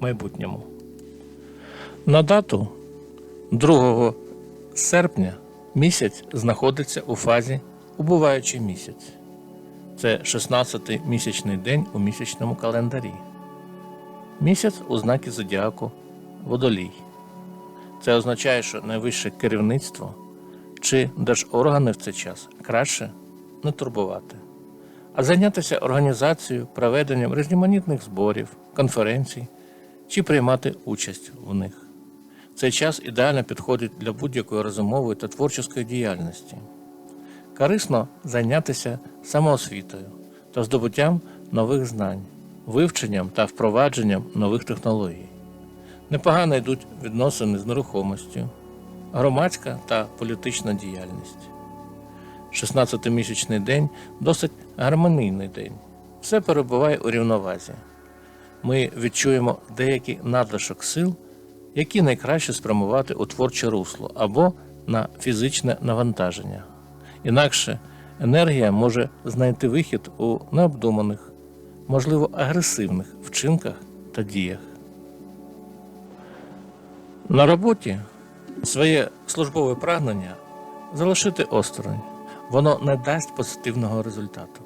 майбутньому. На дату 2 серпня місяць знаходиться у фазі убуваючий місяць. Це 16-й місячний день у місячному календарі. Місяць у знакі зодіаку Водолій. Це означає, що найвище керівництво чи держоргани в цей час краще не турбувати, а зайнятися організацією, проведенням різноманітних зборів, конференцій чи приймати участь в них. Цей час ідеально підходить для будь-якої розумової та творчої діяльності. Корисно зайнятися самоосвітою та здобуттям нових знань, вивченням та впровадженням нових технологій. Непогано йдуть відносини з нерухомістю, громадська та політична діяльність. 16-місячний день досить гармонійний день. Все перебуває у рівновазі. Ми відчуємо деякий надлишок сил, які найкраще спрямувати у творче русло або на фізичне навантаження. Інакше енергія може знайти вихід у необдуманих, можливо, агресивних вчинках та діях. На роботі своє службове прагнення залишити осторонь. Воно не дасть позитивного результату.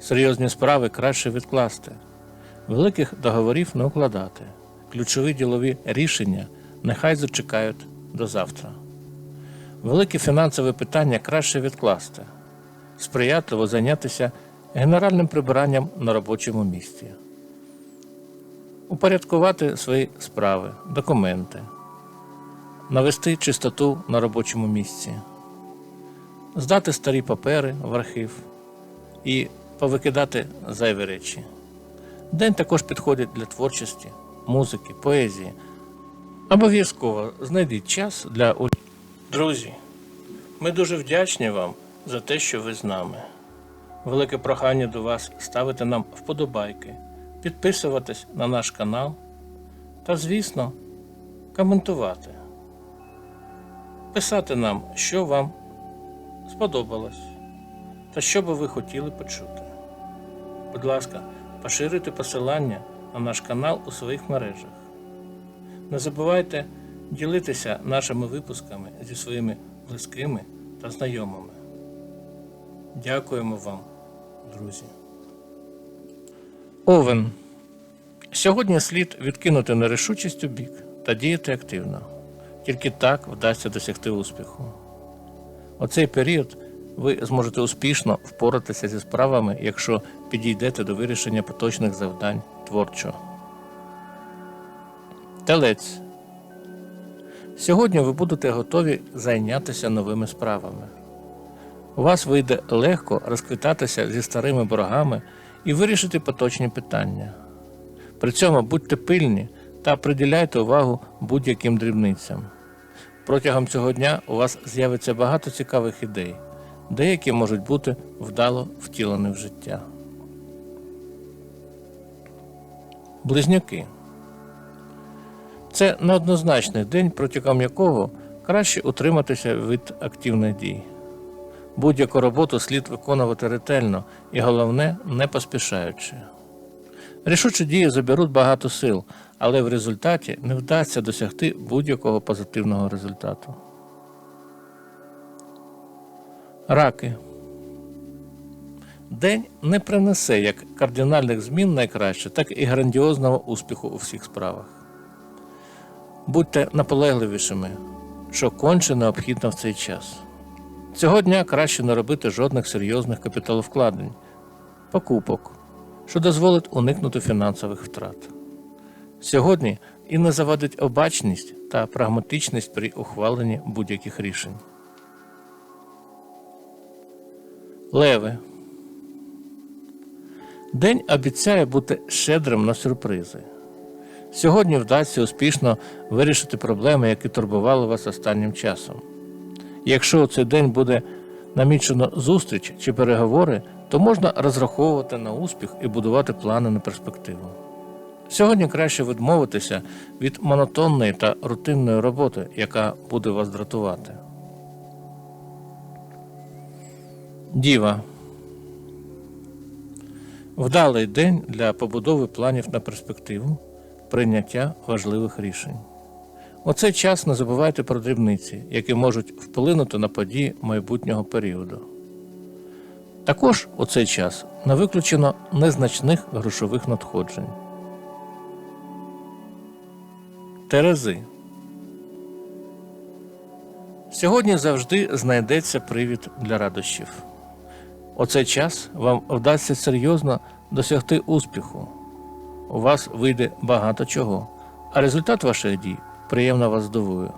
Серйозні справи краще відкласти, великих договорів не укладати, ключові ділові рішення нехай зачекають до завтра. Великі фінансові питання краще відкласти, сприятливо зайнятися генеральним прибиранням на робочому місці, упорядкувати свої справи, документи, навести чистоту на робочому місці, здати старі папери в архів і повикидати зайві речі. День також підходить для творчості, музики, поезії. Обов'язково знайдіть час для Друзі, ми дуже вдячні вам за те, що ви з нами. Велике прохання до вас ставити нам вподобайки, підписуватись на наш канал та, звісно, коментувати. Писати нам, що вам сподобалось та що би ви хотіли почути. Будь ласка, поширюйте посилання на наш канал у своїх мережах. Не забувайте ділитися нашими випусками зі своїми близькими та знайомими. Дякуємо вам, друзі. Овен. Сьогодні слід відкинути нерішучість у бік та діяти активно. Тільки так вдасться досягти успіху. У цей період ви зможете успішно впоратися зі справами, якщо підійдете до вирішення поточних завдань творчо. Телець. Сьогодні ви будете готові зайнятися новими справами. У вас вийде легко розквітатися зі старими боргами і вирішити поточні питання. При цьому будьте пильні та приділяйте увагу будь-яким дрібницям. Протягом цього дня у вас з'явиться багато цікавих ідей, деякі можуть бути вдало втілені в життя. Близнюки. Це неоднозначний день, протягом якого краще утриматися від активних дій. Будь-яку роботу слід виконувати ретельно і головне не поспішаючи. Рішучі дії заберуть багато сил, але в результаті не вдасться досягти будь-якого позитивного результату. Раки. День не принесе як кардинальних змін найкраще, так і грандіозного успіху у всіх справах. Будьте наполегливішими, що конче необхідно в цей час. Цього дня краще не робити жодних серйозних капіталовкладень, покупок, що дозволить уникнути фінансових втрат. Сьогодні і не завадить обачність та прагматичність при ухваленні будь-яких рішень. Леви. День обіцяє бути щедрим на сюрпризи. Сьогодні вдасться успішно вирішити проблеми, які турбували вас останнім часом. Якщо у цей день буде намічено зустріч чи переговори, то можна розраховувати на успіх і будувати плани на перспективу. Сьогодні краще відмовитися від монотонної та рутинної роботи, яка буде вас дратувати. Діва. Вдалий день для побудови планів на перспективу, прийняття важливих рішень. У цей час не забувайте про дрібниці, які можуть вплинути на події майбутнього періоду. Також у цей час не виключено незначних грошових надходжень. Терези. Сьогодні завжди знайдеться привід для радощів. У цей час вам вдасться серйозно досягти успіху. У вас вийде багато чого, а результат ваших дій приємно вас здивує.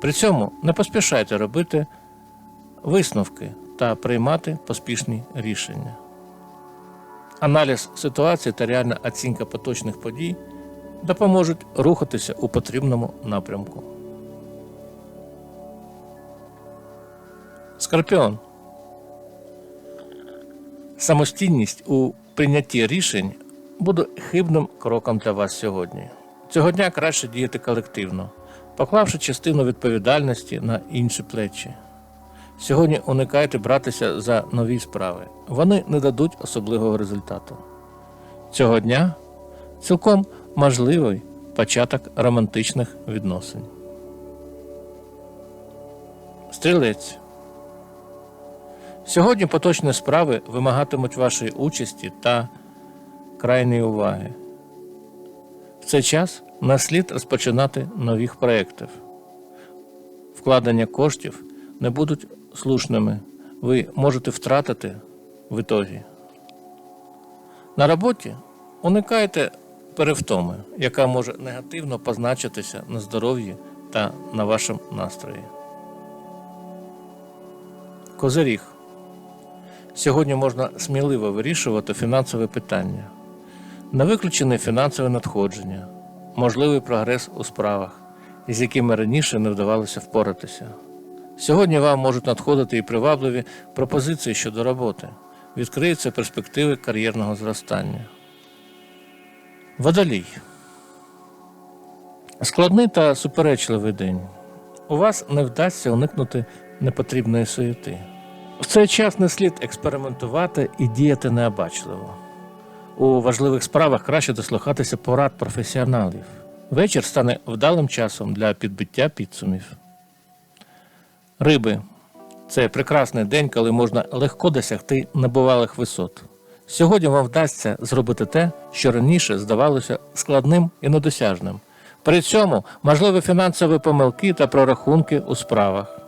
При цьому не поспішайте робити висновки та приймати поспішні рішення. Аналіз ситуації та реальна оцінка поточних подій допоможуть рухатися у потрібному напрямку. Скорпіон. Самостійність у прийнятті рішень буде хибним кроком для вас сьогодні. Цього дня краще діяти колективно, поклавши частину відповідальності на інші плечі. Сьогодні уникайте братися за нові справи. Вони не дадуть особливого результату. Цього дня цілком можливий початок романтичних відносин. Стрілець. Сьогодні поточні справи вимагатимуть вашої участі та крайньої уваги. В цей час не слід розпочинати нових проєктів. Вкладення коштів не будуть слушними. Ви можете втратити в ітогі. На роботі уникайте перевтоми, яка може негативно позначитися на здоров'ї та на вашому настрої. Козиріг. Сьогодні можна сміливо вирішувати фінансове питання. Не виключені фінансове надходження, можливий прогрес у справах, із якими раніше не вдавалося впоратися. Сьогодні вам можуть надходити і привабливі пропозиції щодо роботи, відкриються перспективи кар'єрного зростання. Водолій. Складний та суперечливий день. У вас не вдасться уникнути непотрібної суєти. В цей час не слід експериментувати і діяти необачливо. У важливих справах краще дослухатися порад професіоналів. Вечір стане вдалим часом для підбиття підсумів. Риби це прекрасний день, коли можна легко досягти небувалих висот. Сьогодні вам вдасться зробити те, що раніше здавалося складним і недосяжним. При цьому можливі фінансові помилки та прорахунки у справах.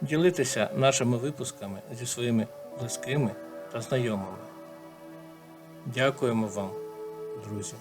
ділитися нашими випусками зі своїми близькими та знайомими. Дякуємо вам, друзі.